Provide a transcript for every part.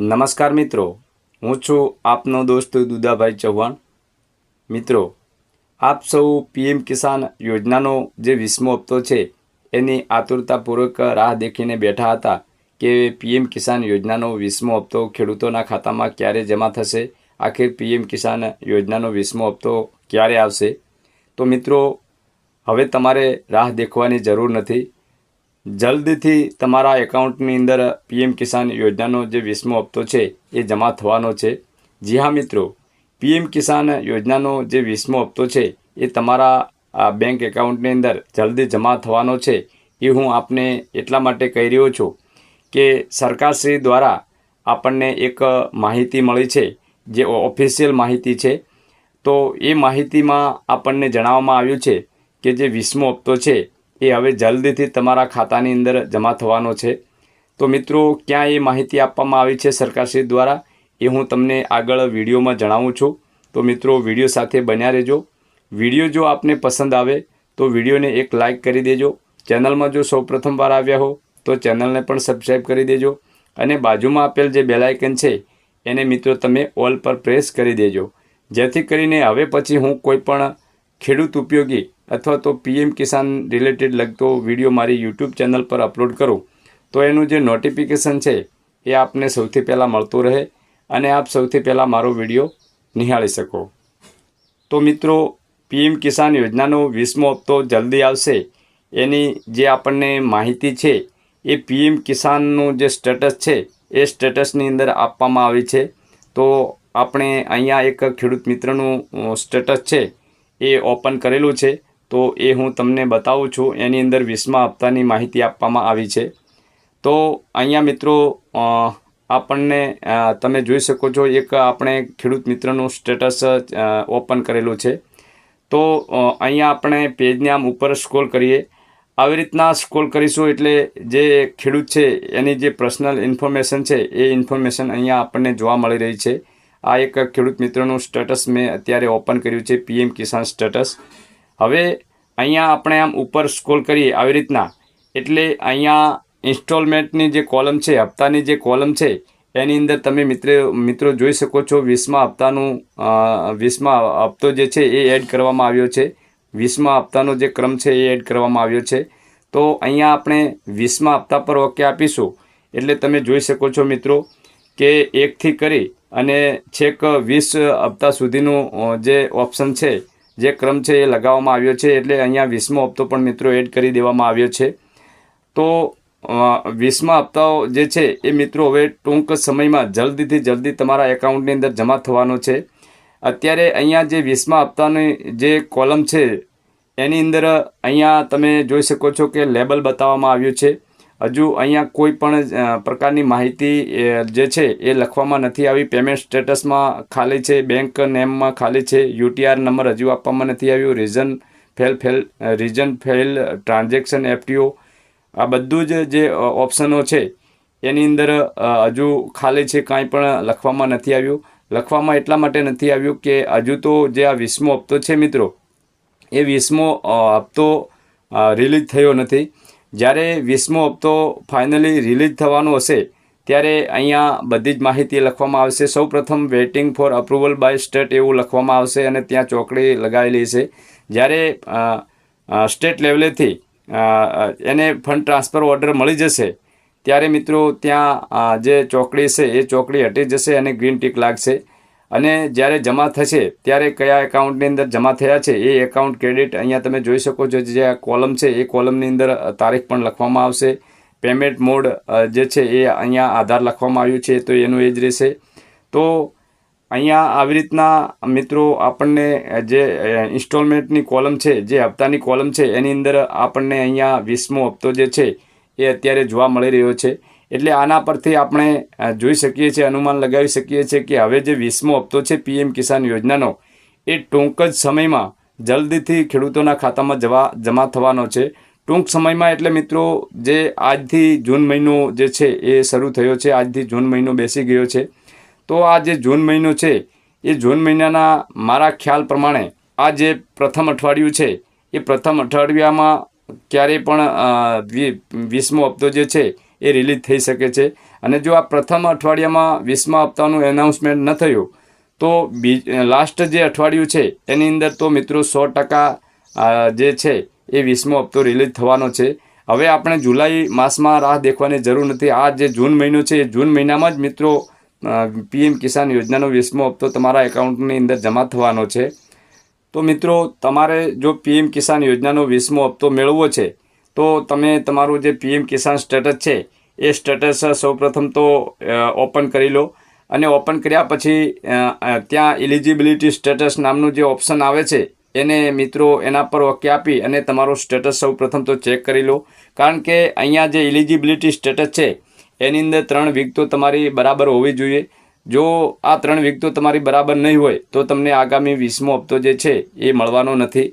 નમસ્કાર મિત્રો, હું છું આપનો દોસ્ત દુદાભાઈ ચૌહાણ. મિત્રો, આપ સૌ પીએમ કિસાન યોજનાનો જે વીસમો હપ્તો છે, એની આતુરતાપૂર્વક રાહ દેખીને બેઠા હતા કે પીએમ કિસાન યોજનાનો વીસમો હપ્તો ખેડૂતોના ખાતામાં ક્યારે જમા થશે, આખિર પીએમ કિસાન યોજનાનો વીસમો હપ્તો ક્યારે આવશે? તો મિત્રો, હવે તમારે રાહ દેખવાની જરૂર નથી. જલ્દીથી તમારા એકાઉન્ટની અંદર પીએમ કિસાન યોજનાનો જે વીસમો હપ્તો છે, એ જમા થવાનો છે. જી હા, મિત્રો. પીએમ કિસાન યોજનાનો જે વીસમો હપ્તો છે, એ તમારા બેંક એકાઉન્ટની અંદર જલ્દી જમા થવાનો છે, એ હું આપને એટલા માટે કહી રહ્યો છું કે સરકારશ્રી દ્વારા આપણને એક માહિતી મળી છે, જે ઓફિશિયલ માહિતી છે. તો એ માહિતીમાં આપણને જણાવવામાં આવ્યું છે કે જે વીસમો હપ્તો છે એ હવે જલ્દીથી તમારા ખાતાની અંદર જમા થવાનો છે. તો મિત્રો, ક્યાં એ માહિતી આપવામાં આવી છે સરકારશ્રી દ્વારા, એ હું તમને આગળ વિડીયોમાં જણાવું છું. તો મિત્રો, વીડિયો સાથે બન્યા રહેજો. વીડિયો જો આપને પસંદ આવે, તો વિડીયોને એક લાઇક કરી દેજો. ચેનલમાં જો સૌ પ્રથમવાર આવ્યા હો, તો ચેનલને પણ સબસ્ક્રાઈબ કરી દેજો. અને બાજુમાં આપેલ જે બેલાઇકન છે, એને મિત્રો તમે ઓલ પર પ્રેસ કરી દેજો. જેથી કરીને હવે પછી હું કોઈ પણ ખેડૂત ઉપયોગી અથવા તો પીએમ કિસાન રિલેટેડ લગતો વીડિયો મારી યુટ્યુબ ચેનલ પર અપલોડ કરું, તો એનું જે નોટિફિકેશન છે એ આપને સૌથી પહેલાં મળતું રહે અને આપ સૌથી પહેલાં મારો વીડિયો નિહાળી શકો. તો મિત્રો, પીએમ કિસાન યોજનાનો વીસમો હપ્તો જલ્દી આવશે. એની જે આપણને માહિતી છે એ પીએમ કિસાનનું જે સ્ટેટસ છે એ સ્ટેટસની અંદર આપવામાં આવી છે. તો આપણે અહીંયા એક ખેડૂત મિત્રનું સ્ટેટસ છે એ ઓપન કરેલું છે, તો એ હું તમને બતાવું છું. એની અંદર વીસમા હપ્તાની માહિતી આપવામાં આવી છે. તો અહીંયા મિત્રો આપણને તમે જોઈ શકો છો, એક આપણે ખેડૂત મિત્રનું સ્ટેટસ ઓપન કરેલું છે. તો અહીંયા આપણે પેજને આમ ઉપર સ્ક્રોલ કરીએ. આવી રીતના સ્ક્રોલ કરીશું એટલે જે ખેડૂત છે, એની જે પર્સનલ ઇન્ફોર્મેશન છે, એ ઇન્ફોર્મેશન અહીંયા આપણને જોવા મળી રહી છે. આ એક ખેડૂત મિત્રનું સ્ટેટસ મેં અત્યારે ઓપન કર્યું છે પીએમ કિસાન સ્ટેટસ હવે અહીંયા આપણે આમ ઉપર સ્ક્રોલ કરીએ આવી રીતના. એટલે અહીંયા ઇન્સ્ટોલમેન્ટની જે કોલમ છે, હપ્તાની જે કોલમ છે, એની અંદર તમે મિત્ર, મિત્રો જોઈ શકો છો, વીસમા હપ્તાનું વીસમા હપ્તો જે છે એ એડ કરવામાં આવ્યો છે. વીસમા હપ્તાનો જે ક્રમ છે એ એડ કરવામાં આવ્યો છે. તો અહીંયા આપણે વીસમા હપ્તા પર ઓકે આપીશું. એટલે તમે જોઈ શકો છો મિત્રો કે એકથી કરી અને છેક વીસ હપ્તા સુધીનું જે ઓપ્શન છે, જે ક્રમ છે એ લગાવવામાં આવ્યો છે, એટલે અહીંયા વીસમો હપ્તો પણ મિત્રો એડ કરી દેવામાં આવ્યો છે. તો વીસમા હપ્તાઓ જે છે એ મિત્રો હવે ટૂંક સમયમાં જલ્દીથી જલ્દી તમારા એકાઉન્ટની અંદર જમા થવાનો છે. અત્યારે અહીંયા જે વીસમા હપ્તાની જે કોલમ છે, એની અંદર અહીંયા તમે જોઈ શકો છો કે લેબલ બતાવવામાં આવ્યું છે. હજુ અહીંયા કોઈ પણ પ્રકારની માહિતી જે છે એ લખવામાં નથી આવી. પેમેન્ટ સ્ટેટસમાં ખાલી છે બેંક નેમમાં ખાલી છે યુટીઆર નંબર હજુ આપવામાં નથી આવ્યું. Reason fail fail reason fail transaction FTO આ બધું જ જે ઓપ્શનો છે, એની અંદર હજુ ખાલી છે, કાંઈ પણ લખવામાં નથી આવ્યું. લખવામાં એટલા માટે નથી આવ્યું કે હજુ તો જે આ વીસમો હપ્તો છે મિત્રો, એ વીસમો હપ્તો રિલીઝ થયો નથી. જ્યારે વીસમો હપ્તો ફાઇનલી રિલીઝ થવાનો હશે, ત્યારે અહીંયા બધી જ માહિતી લખવામાં આવશે. સૌપ્રથમ waiting for approval by state એવું લખવામાં આવશે અને ત્યાં ચોકડી લગાવેલી છે જ્યારે સ્ટેટ લેવલેથી એને ફંડ ટ્રાન્સફર ઓર્ડર મળી જશે, ત્યારે મિત્રો ત્યાં જે ચોકડી છે એ ચોકડી હટી જશે અને ગ્રીન ટીક લાગશે. અને જ્યારે જમા થશે, ત્યારે કયા એકાઉન્ટની અંદર જમા થયા છે, એ એકાઉન્ટ ક્રેડિટ અહીંયા તમે જોઈ શકો છો જે આ કોલમ છે, એ કોલમની અંદર તારીખ પણ લખવામાં આવશે. પેમેન્ટ મોડ જે છે, એ અહીંયા આધાર લખવામાં આવ્યું છે, તો એનું એ જ રહેશે. તો અહીંયા આવી રીતના, મિત્રો, આપણને જે ઇન્સ્ટોલમેન્ટની કોલમ છે, જે હપ્તાની કોલમ છે, એની અંદર આપણને અહીંયા વીસમો હપ્તો જે છે, એ અત્યારે જોવા મળી રહ્યો છે. એટલે આના પરથી આપણે જોઈ શકીએ છીએ, અનુમાન લગાવી શકીએ છીએ કે હવે જે વીસમો હપ્તો છે પીએમ કિસાન યોજનાનો, એ ટૂંક જ સમયમાં જલ્દીથી ખેડૂતોના ખાતામાં જવા, જમા થવાનો છે. ટૂંક સમયમાં એટલે મિત્રો, જે આજથી જૂન મહિનો જે છે એ શરૂ થયો છે, આજથી જૂન મહિનો બેસી ગયો છે. તો આ જે જૂન મહિનો છે, એ જૂન મહિનાના મારા ખ્યાલ પ્રમાણે આ જે પ્રથમ અઠવાડિયું છે, એ પ્રથમ અઠવાડિયામાં ક્યારેય પણ વીસમો હપ્તો જે છે એ રિલીઝ થઈ શકે છે. અને જો આ પ્રથમ અઠવાડિયામાં વીસમા હપ્તાનું એનાઉન્સમેન્ટ ન થયું, તો બી લાસ્ટ જે અઠવાડિયું છે, એની અંદર તો મિત્રો સો ટકા જે છે, એ વીસમો હપ્તો રિલીઝ થવાનો છે. હવે આપણે જુલાઈ માસમાં રાહ દેખવાની જરૂર નથી. આ જે જૂન મહિનો છે, એ જૂન મહિનામાં જ મિત્રો પીએમ કિસાન યોજનાનો વીસમો હપ્તો તમારા એકાઉન્ટની અંદર જમા થવાનો છે. તો મિત્રો, તમારે જો પીએમ કિસાન યોજનાનો વીસમો હપ્તો મેળવવો છે તો તમે તમારું જે પીએમ કિસાન સ્ટેટસ છે, એ સ્ટેટસ સૌપ્રથમ તો ઓપન કરી લો. અને ઓપન કર્યા પછી ત્યાં એલિજિબિલિટી સ્ટેટસ નામનું જે ઓપ્શન આવે છે, એને મિત્રો એના પર ઓકે આપી અને તમારો સ્ટેટસ સૌપ્રથમ તો ચેક કરી લો. કારણ કે અહીંયા જે એલિજિબિલિટી સ્ટેટસ છે, એની અંદર ત્રણ વીક તો તમારી બરાબર હોવી જોઈએ. જો આ ત્રણ વીક તો તમારી બરાબર નહીં હોય, તો તમને આગામી વીસમો હપ્તો જે છે, એ મળવાનો નથી.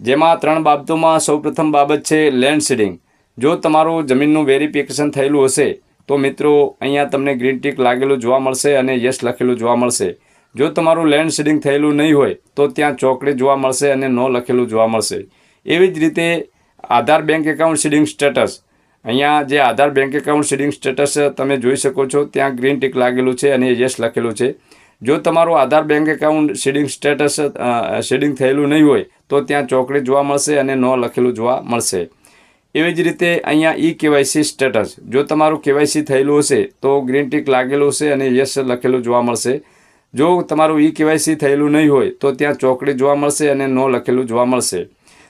જેમાં ત્રણ બાબતોમાં સૌપ્રથમ બાબત છે લેન્ડ સીડિંગ જો તમારું જમીનનું વેરિફિકેશન થયેલું હશે, તો મિત્રો, અહીંયા તમને ગ્રીન ટીક લાગેલું જોવા મળશે અને યસ લખેલું જોવા મળશે. જો તમારું લેન્ડ સીડિંગ થયેલું નહીં હોય, તો ત્યાં ચોકડી જોવા મળશે અને નો લખેલું જોવા મળશે. એવી જ રીતે Aadhaar bank account seeding status. અહીંયા જે Aadhaar bank account seeding status તમે જોઈ શકો છો, ત્યાં ગ્રીન ટીક લાગેલું છે અને યસ લખેલું છે. જો તમારું Aadhaar bank account seeding status seeding થયેલું નહીં હોય, તો ત્યાં ચોકડી જોવા મળશે અને નો લખેલું જોવા મળશે. એવી જ રીતે અહીંયા ઈ કેવાયસી સ્ટેટસ જો તમારું કેવાયસી થયેલું હશે, તો ગ્રીન ટીક લાગેલું હશે અને યસ લખેલું જોવા મળશે. જો તમારું ઈ કેવાયસી થયેલું નહીં હોય, તો ત્યાં ચોકડી જોવા મળશે અને નો લખેલું જોવા મળશે.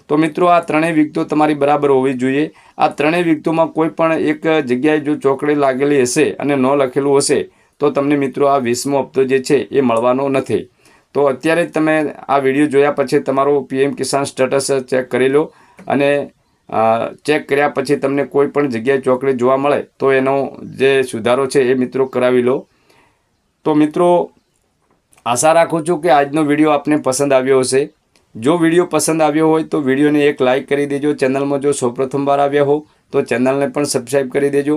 તો મિત્રો, આ ત્રણેય વિગતો તમારી બરાબર હોવી જોઈએ. આ ત્રણેય વિગતોમાં કોઈ પણ એક જગ્યાએ જો ચોકડી લાગેલી હશે અને ન લખેલું હશે તો તમને મિત્રો આ વીસમો હપ્તો જે છે એ મળવાનો નથી. તો અત્યારે તમે આ વીડિયો જોયા પછી તમારો પીએમ કિસાન સ્ટેટસ ચેક કરી લો અને ચેક કર્યા પછી તમને કોઈ પણ જગ્યાએ ચોકડી જોવા મળે તો એનો જે સુધારો છે એ મિત્રો કરાવી લો. તો મિત્રો, આશા રાખું છું કે આજનો વીડિયો આપને પસંદ આવ્યો હશે. જો વીડિયો પસંદ આવ્યો હોય તો વિડીયોને એક લાઇક કરી દેજો. ચેનલમાં જો સૌપ્રથમ વાર આવ્યા હો તો ચેનલને પણ સબસ્ક્રાઈબ કરી દેજો.